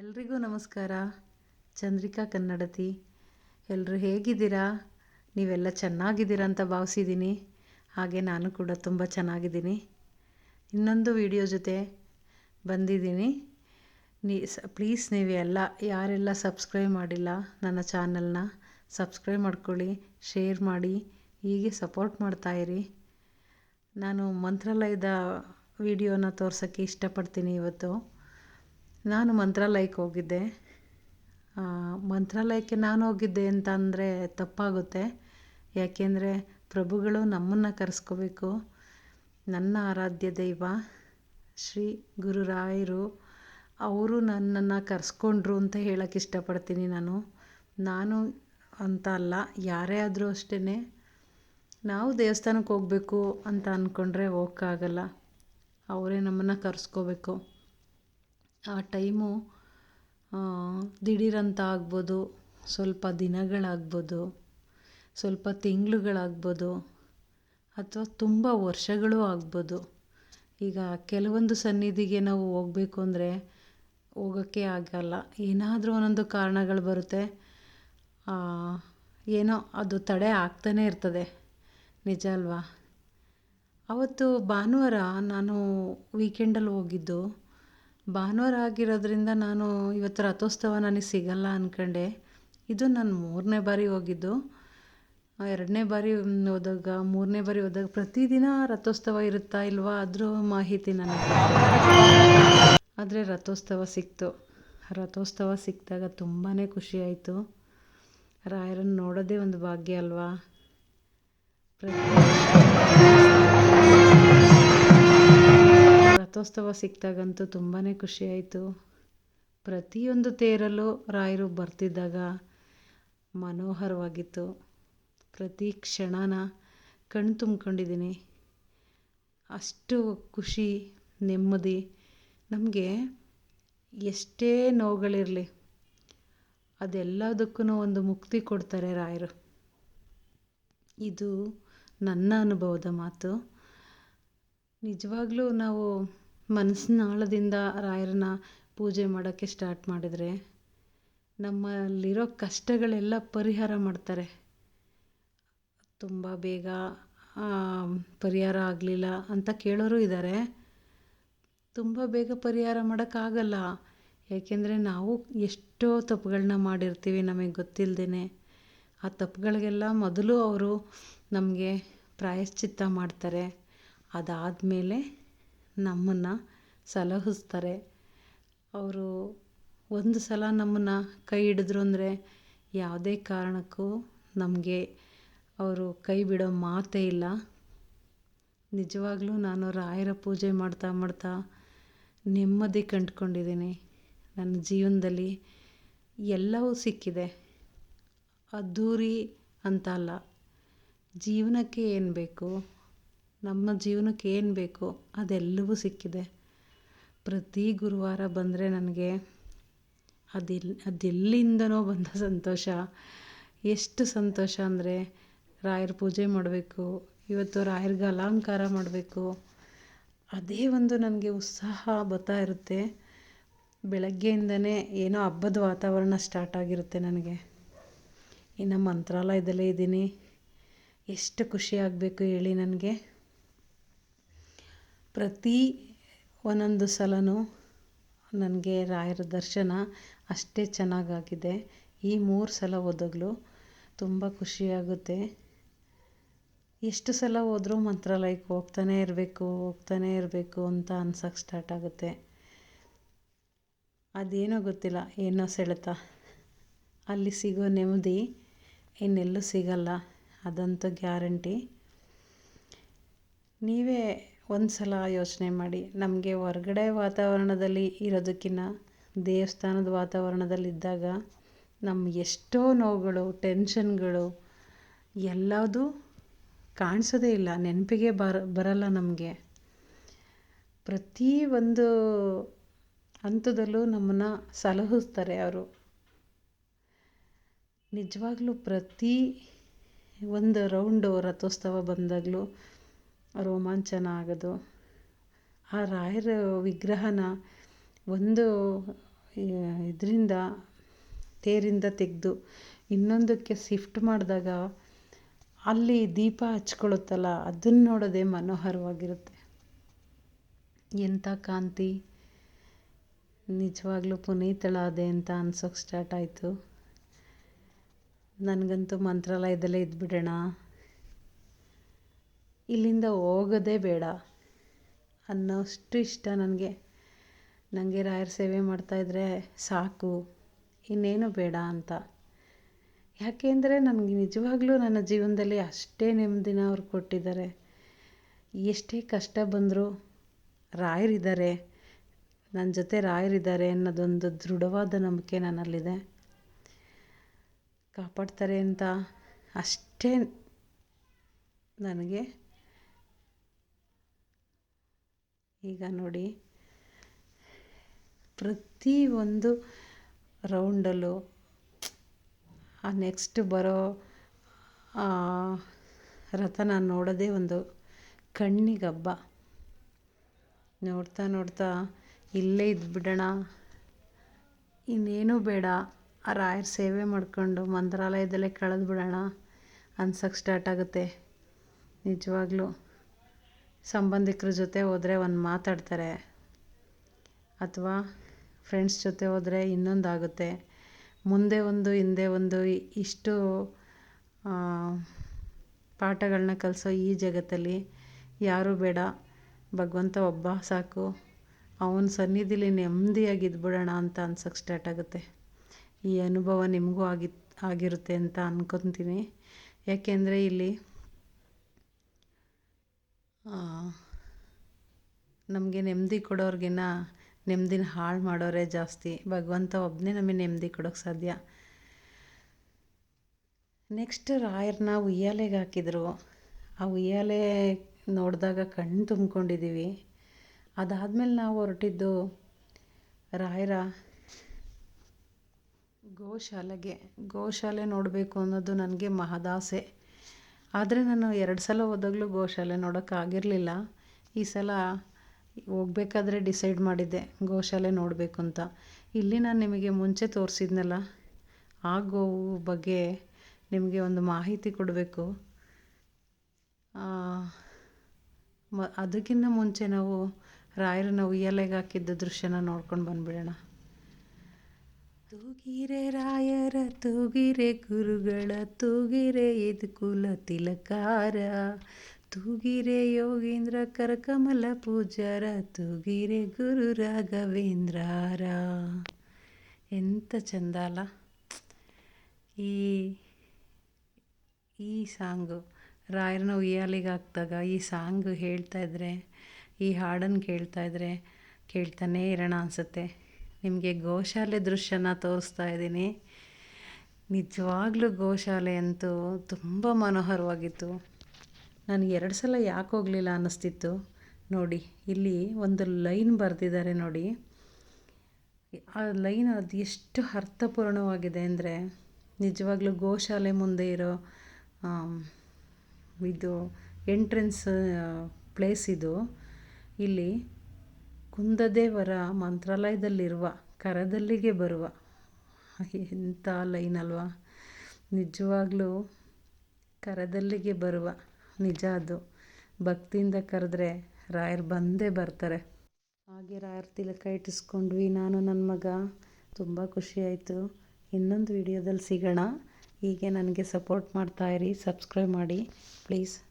ಎಲ್ರಿಗೂ ನಮಸ್ಕಾರ. ಚಂದ್ರಿಕಾ ಕನ್ನಡತಿ. ಎಲ್ಲರೂ ಹೇಗಿದ್ದೀರಾ? ನೀವೆಲ್ಲ ಚೆನ್ನಾಗಿದ್ದೀರಾ ಅಂತ ಭಾವಿಸಿದ್ದೀನಿ. ಹಾಗೆ ನಾನು ಕೂಡ ತುಂಬ ಚೆನ್ನಾಗಿದ್ದೀನಿ. ಇನ್ನೊಂದು ವಿಡಿಯೋ ಜೊತೆ ಬಂದಿದ್ದೀನಿ. ನೀ ಸ, ಪ್ಲೀಸ್ ನೀವು ಎಲ್ಲ, ಯಾರೆಲ್ಲ ಸಬ್ಸ್ಕ್ರೈಬ್ ಮಾಡಿಲ್ಲ ನನ್ನ ಚಾನಲ್ನ, ಸಬ್ಸ್ಕ್ರೈಬ್ ಮಾಡ್ಕೊಳ್ಳಿ, ಶೇರ್ ಮಾಡಿ, ಹೀಗೆ ಸಪೋರ್ಟ್ ಮಾಡ್ತಾಯಿರಿ ನಾನು ಮಂತ್ರಾಲಯದ ವಿಡಿಯೋನ ತೋರ್ಸೋಕ್ಕೆ ಇಷ್ಟಪಡ್ತೀನಿ ಇವತ್ತು. ನಾನು ಮಂತ್ರಾಲಯಕ್ಕೆ ಹೋಗಿದ್ದೆ. ಮಂತ್ರಾಲಯಕ್ಕೆ ನಾನು ಹೋಗಿದ್ದೆ ಅಂತ ಅಂದರೆ ತಪ್ಪಾಗುತ್ತೆ. ಯಾಕೆಂದರೆ ಪ್ರಭುಗಳು ನಮ್ಮನ್ನು ಕರೆಸ್ಕೋಬೇಕು. ನನ್ನ ಆರಾಧ್ಯ ದೈವ, ಶ್ರೀ ಗುರುರಾಯರು ಅವರು ನನ್ನನ್ನು ಕರೆಸ್ಕೊಂಡ್ರು ಅಂತ ಹೇಳೋಕ್ಕೆ ಇಷ್ಟಪಡ್ತೀನಿ ನಾನು. ನಾನು ಅಂತ ಅಲ್ಲ, ಯಾರೇ ಆದರೂ ಅಷ್ಟೇ ನಾವು ದೇವಸ್ಥಾನಕ್ಕೆ ಹೋಗಬೇಕು ಅಂತ ಅಂದ್ಕೊಂಡ್ರೆ ಹೋಗೋಕ್ಕಾಗಲ್ಲ. ಅವರೇ ನಮ್ಮನ್ನು ಕರೆಸ್ಕೋಬೇಕು. ಆ ಟೈಮು ದಿಢೀರಂತ ಆಗ್ಬೋದು, ಸ್ವಲ್ಪ ದಿನಗಳಾಗ್ಬೋದು, ಸ್ವಲ್ಪ ತಿಂಗಳುಗಳಾಗ್ಬೋದು, ಅಥವಾ ತುಂಬ ವರ್ಷಗಳು ಆಗ್ಬೋದು. ಈಗ ಕೆಲವೊಂದು ಸನ್ನಿಧಿಗೆ ನಾವು ಹೋಗಬೇಕು ಅಂದರೆ ಹೋಗೋಕ್ಕೆ ಆಗಲ್ಲ. ಏನಾದರೂ ಒಂದೊಂದು ಕಾರಣಗಳು ಬರುತ್ತೆ. ಏನೋ ಅದು ತಡೆ ಆಗ್ತಾನೇ ಇರ್ತದೆ. ನಿಜ ಅಲ್ವಾ? ಅವತ್ತು ಭಾನುವಾರ ನಾನು ವೀಕೆಂಡಲ್ಲಿ ಹೋಗಿದ್ದು. ಭಾನುವಾರ ಆಗಿರೋದ್ರಿಂದ ನಾನು ಇವತ್ತು ರಥೋತ್ಸವ ನನಗೆ ಸಿಗಲ್ಲ ಅಂದ್ಕೊಂಡೆ ಇದು ನಾನು ಮೂರನೇ ಬಾರಿ ಹೋಗಿದ್ದು. ಎರಡನೇ ಬಾರಿ ಹೋದಾಗ, ಮೂರನೇ ಬಾರಿ ಹೋದಾಗ ಪ್ರತಿದಿನ ರಥೋತ್ಸವ ಇರುತ್ತಾ ಇಲ್ವಾ ಅದ್ರ ಮಾಹಿತಿ ನನಗೆ ಆದರೆ ರಥೋತ್ಸವ ಸಿಕ್ತು. ರಥೋತ್ಸವ ಸಿಕ್ಕಿದಾಗ ತುಂಬಾ ಖುಷಿಯಾಯಿತು ರಾಯರನ್ನು ನೋಡೋದೇ ಒಂದು ಭಾಗ್ಯ ಅಲ್ವಾ? ರಥೋತ್ಸವ ಸಿಕ್ಕಿದಾಗಂತೂ ತುಂಬಾ ಖುಷಿಯಾಯಿತು ಪ್ರತಿಯೊಂದು ತೇರಲ್ಲೂ ರಾಯರು ಬರ್ತಿದ್ದಾಗ ಮನೋಹರವಾಗಿತ್ತು. ಪ್ರತಿ ಕ್ಷಣನ ಕಣ್ಣು ತುಂಬ್ಕೊಂಡಿದ್ದೀನಿ. ಅಷ್ಟು ಖುಷಿ, ನೆಮ್ಮದಿ. ನಮಗೆ ಎಷ್ಟೇ ನೋವುಗಳಿರಲಿ ಅದೆಲ್ಲದಕ್ಕೂ ಒಂದು ಮುಕ್ತಿ ಕೊಡ್ತಾರೆ ರಾಯರು. ಇದು ನನ್ನ ಅನುಭವದ ಮಾತು. ನಿಜವಾಗ್ಲೂ ನಾವು ಮನಸ್ಸಿನ ಆಳದಿಂದ ರಾಯರನ್ನ ಪೂಜೆ ಮಾಡೋಕ್ಕೆ ಸ್ಟಾರ್ಟ್ ಮಾಡಿದರೆ ನಮ್ಮಲ್ಲಿರೋ ಕಷ್ಟಗಳೆಲ್ಲ ಪರಿಹಾರ ಮಾಡ್ತಾರೆ. ತುಂಬ ಬೇಗ ಪರಿಹಾರ ಆಗಲಿಲ್ಲ ಅಂತ ಕೇಳೋರು ಇದ್ದಾರೆ ತುಂಬ ಬೇಗ ಪರಿಹಾರ ಮಾಡೋಕ್ಕಾಗಲ್ಲ. ಏಕೆಂದರೆ ನಾವು ಎಷ್ಟೋ ತಪ್ಪುಗಳನ್ನ ಮಾಡಿರ್ತೀವಿ ನಮಗೆ ಗೊತ್ತಿಲ್ಲದೇ ಆ ತಪ್ಪುಗಳಿಗೆಲ್ಲ ಮೊದಲು ಅವರು ನಮಗೆ ಪ್ರಾಯಶ್ಚಿತ್ತ ಮಾಡ್ತಾರೆ. ಅದಾದಮೇಲೆ ನಮ್ಮನ್ನು ಸಲಹಿಸ್ತಾರೆ. ಅವರು ಒಂದು ಸಲ ನಮ್ಮನ್ನು ಕೈ ಹಿಡಿದ್ರು ಅಂದರೆ ಯಾವುದೇ ಕಾರಣಕ್ಕೂ ನಮಗೆ ಅವರು ಕೈ ಬಿಡೋ ಮಾತೇ ಇಲ್ಲ. ನಿಜವಾಗ್ಲೂ ನಾನು ರಾಯರ ಪೂಜೆ ಮಾಡ್ತಾ ಮಾಡ್ತಾ ನೆಮ್ಮದಿ ಕಂಡುಕೊಂಡಿದ್ದೀನಿ. ನನ್ನ ಜೀವನದಲ್ಲಿ ಎಲ್ಲವೂ ಸಿಕ್ಕಿದೆ. ಅದ್ಧೂರಿ ಅಂತ ಅಲ್ಲ, ಜೀವನಕ್ಕೆ ಏನು ಬೇಕು? ನಮ್ಮ ಜೀವನಕ್ಕೆ ಏನು ಬೇಕೋ ಅದೆಲ್ಲವೂ ಸಿಕ್ಕಿದೆ. ಪ್ರತಿ ಗುರುವಾರ ಬಂದರೆ ನನಗೆ ಅದೆಲ್, ಅದೆಲ್ಲಿಂದನೋ ಬಂದ ಸಂತೋಷ. ಎಷ್ಟು ಸಂತೋಷ ಅಂದರೆ ರಾಯರ ಪೂಜೆ ಮಾಡಬೇಕು, ಇವತ್ತು ರಾಯರಿಗೆ ಅಲಂಕಾರ ಮಾಡಬೇಕು. ಅದೇ ಒಂದು ನನಗೆ ಉತ್ಸಾಹ ಬರ್ತಾ ಇರುತ್ತೆ. ಬೆಳಗ್ಗೆಯಿಂದನೇ ಏನೋ ಹಬ್ಬದ ವಾತಾವರಣ ಸ್ಟಾರ್ಟ್ ಆಗಿರುತ್ತೆ ನನಗೆ. ಇನ್ನು ಮಂತ್ರಾಲಯದಲ್ಲೇ ಇದ್ದೀನಿ. ಎಷ್ಟು ಖುಷಿ ಆಗಬೇಕು ಹೇಳಿ ನನಗೆ. ಪ್ರತಿ ಒಂದೊಂದು ಸಲವೂ ನನಗೆ ರಾಯರ ದರ್ಶನ ಅಷ್ಟೇ ಚೆನ್ನಾಗಾಗಿದೆ. ಈ ಮೂರು ಸಲ ಹೋದಾಗಲೂ ತುಂಬ ಖುಷಿಯಾಗುತ್ತೆ. ಎಷ್ಟು ಸಲ ಹೋದರೂ ಮಂತ್ರಾಲಯಕ್ಕೆ ಹೋಗ್ತಾನೇ ಇರಬೇಕು ಹೋಗ್ತಾನೇ ಇರಬೇಕು ಅಂತ ಅನ್ಸೋಕ್ಕೆ ಸ್ಟಾರ್ಟ್ ಆಗುತ್ತೆ. ಅದೇನೋ ಗೊತ್ತಿಲ್ಲ, ಏನೋ ಸೆಳೆತ. ಅಲ್ಲಿ ಸಿಗೋ ನೆಮ್ಮದಿ ಇನ್ನೆಲ್ಲೂ ಸಿಗಲ್ಲ, ಅದಂತೂ ಗ್ಯಾರಂಟಿ. ನೀವೇ ಒಂದು ಸಲ ಯೋಚನೆ ಮಾಡಿ. ನಮಗೆ ಹೊರ್ಗಡೆ ವಾತಾವರಣದಲ್ಲಿ ಇರೋದಕ್ಕಿಂತ ದೇವಸ್ಥಾನದ ವಾತಾವರಣದಲ್ಲಿದ್ದಾಗ ನಮ್ಮ ಎಷ್ಟೋ ನೋವುಗಳು ಟೆನ್ಷನ್ಗಳು ಎಲ್ಲದೂ ಕಾಣಿಸೋದೇ ಇಲ್ಲ. ನೆನಪಿಗೆ ಬರ, ಬರಲ್ಲ ನಮಗೆ. ಪ್ರತಿ ಒಂದು ಹಂತದಲ್ಲೂ ನಮ್ಮನ್ನು ಸಲಹಿಸ್ತಾರೆ ಅವರು. ನಿಜವಾಗ್ಲೂ ಪ್ರತಿ ಒಂದು ರೌಂಡು ರಥೋತ್ಸವ ಬಂದಾಗಲೂ ರೋಮಾಂಚನ ಆಗೋದು. ಆ ರಾಯರ ವಿಗ್ರಹನ ಒಂದು ಇದರಿಂದ, ತೇರಿಂದ ತೆಗೆದು ಇನ್ನೊಂದಕ್ಕೆ ಶಿಫ್ಟ್ ಮಾಡಿದಾಗ ಅಲ್ಲಿ ದೀಪ ಹಚ್ಕೊಳುತ್ತಲ್ಲ ಅದನ್ನು ನೋಡೋದೇ ಮನೋಹರವಾಗಿರುತ್ತೆ. ಎಂಥ ಕಾಂತಿ. ನಿಜವಾಗ್ಲೂ ಪುನೀತಳಾದೆ ಅಂತ ಅನ್ಸೋಕ್ಕೆ ಸ್ಟಾರ್ಟ್ ಆಯಿತು. ನನಗಂತೂ ಮಂತ್ರಾಲಯದಲ್ಲೇ ಇದ್ಬಿಡೋಣ. ಇಲ್ಲಿಂದ ಹೋಗೋದೇ ಬೇಡ ಅನ್ನೋಷ್ಟು ಇಷ್ಟ ನನಗೆ. ನನಗೆ ರಾಯರ ಸೇವೆ ಮಾಡ್ತಾಯಿದ್ರೆ ಸಾಕು, ಇನ್ನೇನು ಬೇಡ ಅಂತ. ಯಾಕೆಂದರೆ ನನಗೆ ನಿಜವಾಗ್ಲೂ ನನ್ನ ಜೀವನದಲ್ಲಿ ಅಷ್ಟೇ ನೆಮ್ಮದಿನ ಅವ್ರು ಕೊಟ್ಟಿದ್ದಾರೆ. ಎಷ್ಟೇ ಕಷ್ಟ ಬಂದರೂ ರಾಯರಿದ್ದಾರೆ, ನನ್ನ ಜೊತೆ ರಾಯರಿದ್ದಾರೆ ಅನ್ನೋದೊಂದು ದೃಢವಾದ ನಂಬಿಕೆ ನನ್ನಲ್ಲಿದೆ. ಕಾಪಾಡ್ತಾರೆ ಅಂತ ಅಷ್ಟೇ ನನಗೆ ಈಗ ನೋಡಿ. ಪ್ರತಿ ಒಂದು ರೌಂಡಲ್ಲೂ ಆ ನೆಕ್ಸ್ಟ್ ಬರೋ ರಥನ ನೋಡೋದೇ ಒಂದು ಕಣ್ಣಿಗೆ ಹಬ್ಬ ನೋಡ್ತಾ ನೋಡ್ತಾ ಇಲ್ಲೇ ಇದ್ಬಿಡೋಣ. ಇನ್ನೇನೂ ಬೇಡ. ಆ ರಾಯರ ಸೇವೆ ಮಾಡ್ಕೊಂಡು ಮಂತ್ರಾಲಯದಲ್ಲೇ ಕಳೆದು ಬಿಡೋಣ ಅನ್ಸೋಕ್ಕೆ ಸ್ಟಾರ್ಟ್ ಆಗುತ್ತೆ. ನಿಜವಾಗ್ಲೂ. ಸಂಬಂಧಿಕರ ಜೊತೆ ಹೋದರೆ ಒಂದು ಮಾತಾಡ್ತಾರೆ. ಅಥವಾ ಫ್ರೆಂಡ್ಸ್ ಜೊತೆ ಹೋದರೆ ಇನ್ನೊಂದಾಗುತ್ತೆ. ಮುಂದೆ ಒಂದು, ಹಿಂದೆ ಒಂದು, ಇಷ್ಟು ಪಾಠಗಳನ್ನ ಕಲಿಸೋ ಈ ಜಗತ್ತಲ್ಲಿ ಯಾರೂ ಬೇಡ. ಭಗವಂತ ಒಬ್ಬ, ಸಾಕು. ಅವನ ಸನ್ನಿಧಿಲಿ ನೆಮ್ಮದಿಯಾಗಿ ಇದ್ಬಿಡೋಣ ಅಂತ ಅನ್ಸೋಕ್ಕೆ ಸ್ಟಾರ್ಟ್ ಆಗುತ್ತೆ. ಈ ಅನುಭವ ನಿಮಗೂ ಆಗಿ ಆಗಿರುತ್ತೆ ಅಂತ ಅಂದ್ಕೊತೀನಿ ಯಾಕೆಂದರೆ ಇಲ್ಲಿ ನಮಗೆ ನೆಮ್ಮದಿ ಕೊಡೋರ್ಗಿನ್ನ ನೆಮ್ಮದಿನ ಹಾಳು ಮಾಡೋರೇ ಜಾಸ್ತಿ. ಭಗವಂತ ಒಬ್ಬನೇ ನಮಗೆ ನೆಮ್ಮದಿ ಕೊಡೋಕ್ಕೆ ಸಾಧ್ಯ. ನೆಕ್ಸ್ಟ್ ರಾಯರನ್ನ ಉಯ್ಯಾಲೆಗೆ ಹಾಕಿದ್ರು. ಆ ಉಯ್ಯಾಲೆ ನೋಡಿದಾಗ ಕಣ್ಣು ತುಂಬ್ಕೊಂಡಿದ್ದೀವಿ ಅದಾದಮೇಲೆ ನಾವು ಹೊರಟಿದ್ದು ರಾಯರ ಗೋಶಾಲೆಗೆ. ಗೋಶಾಲೆ ನೋಡಬೇಕು ಅನ್ನೋದು ನನಗೆ ಮಹದಾಸೆ. ಆದರೆ ನಾನು ಎರಡು ಸಲ ಹೋದಾಗಲೂ ಗೋಶಾಲೆ ನೋಡೋಕ್ಕಾಗಿರಲಿಲ್ಲ ಈ ಸಲ ಹೋಗ್ಬೇಕಾದ್ರೆ ಡಿಸೈಡ್ ಮಾಡಿದ್ದೆ, ಗೋಶಾಲೆ ನೋಡಬೇಕು ಅಂತ. ಇಲ್ಲಿ ನಾನು ನಿಮಗೆ ಮುಂಚೆ ತೋರಿಸಿದ್ನಲ್ಲ, ಆ ಗೋವು ಬಗ್ಗೆ ನಿಮಗೆ ಒಂದು ಮಾಹಿತಿ ಕೊಡಬೇಕು. ಮ, ಅದಕ್ಕಿಂತ ಮುಂಚೆ ನಾವು ರಾಯರನ್ನ ಉಯ್ಯಾಲೆಗೆ ಹಾಕಿದ್ದ ದೃಶ್ಯನ ನೋಡ್ಕೊಂಡು ಬಂದುಬಿಡೋಣ. ತೂಗಿರೆ ರಾಯರ, ತೂಗಿರೆ ಗುರುಗಳ, ತೂಗಿರೆ ಕುಲ ತಿಲಕಾರ. ತೂಗಿರೆ ಯೋಗೀಂದ್ರ, ಕರಕಮಲ ಪೂಜಾರ, ತೂಗಿರೆ ಗುರು ರಾಘವೇಂದ್ರಾರ. ಎಂಥ ಚಂದ ಅಲ್ಲ. ಈ ಈ ಸಾಂಗು ರಾಯರನ್ನ ಉಯ್ಯಾಲಿಗೆ ಹಾಕಿದಾಗ ಈ ಸಾಂಗು ಹೇಳ್ತಾ ಇದ್ರೆ, ಈ ಹಾಡನ್ನು ಕೇಳ್ತಾ ಇದ್ರೆ ಕೇಳ್ತಾನೇ ಇರೋಣ ಅನಿಸುತ್ತೆ. ನಿಮಗೆ ಗೋಶಾಲೆ ದೃಶ್ಯನ ತೋರಿಸ್ತಾ ಇದ್ದೀನಿ. ನಿಜವಾಗ್ಲೂ ಗೋಶಾಲೆ ಅಂತೂ ತುಂಬ ಮನೋಹರವಾಗಿತ್ತು. ನಾನು ಎರಡು ಸಲ ಯಾಕೆ ಹೋಗಲಿಲ್ಲ ಅನ್ನಿಸ್ತಿತ್ತು. ನೋಡಿ, ಇಲ್ಲಿ ಒಂದು ಲೈನ್ ಬರೆದಿದ್ದಾರೆ ನೋಡಿ. ಆ ಲೈನ್ ಅದು ಎಷ್ಟು ಅರ್ಥಪೂರ್ಣವಾಗಿದೆ ಅಂದರೆ ನಿಜವಾಗ್ಲೂ ಗೋಶಾಲೆ ಮುಂದೆ ಇರೋ ಇದು ಎಂಟ್ರೆನ್ಸ್ ಪ್ಲೇಸ್ ಇದು. ಇಲ್ಲಿ ಕುಂದದೇವರ ಮಂತ್ರಾಲಯದಲ್ಲಿರುವ ಕರದಲ್ಲಿಗೆ ಬರುವ. ಎಂಥ ಲೈನ್ ಅಲ್ವಾ? ನಿಜವಾಗ್ಲೂ ಕರದಲ್ಲಿಗೆ ಬರುವ ನಿಜ ಅದು. ಭಕ್ತಿಯಿಂದ ಕರೆದ್ರೆ ರಾಯರ್ ಬಂದೇ ಬರ್ತಾರೆ. ಹಾಗೆ ರಾಯರ ತಿಲಕ ಇಟ್ಟಿಸ್ಕೊಂಡ್ವಿ ನಾನು ನನ್ನ ಮಗ. ತುಂಬ ಖುಷಿಯಾಯಿತು ಇನ್ನೊಂದು ವಿಡಿಯೋದಲ್ಲಿ ಸಿಗೋಣ. ಹೀಗೆ ನನಗೆ ಸಪೋರ್ಟ್ ಮಾಡ್ತಾಯಿರಿ ಸಬ್ಸ್ಕ್ರೈಬ್ ಮಾಡಿ. ಪ್ಲೀಸ್.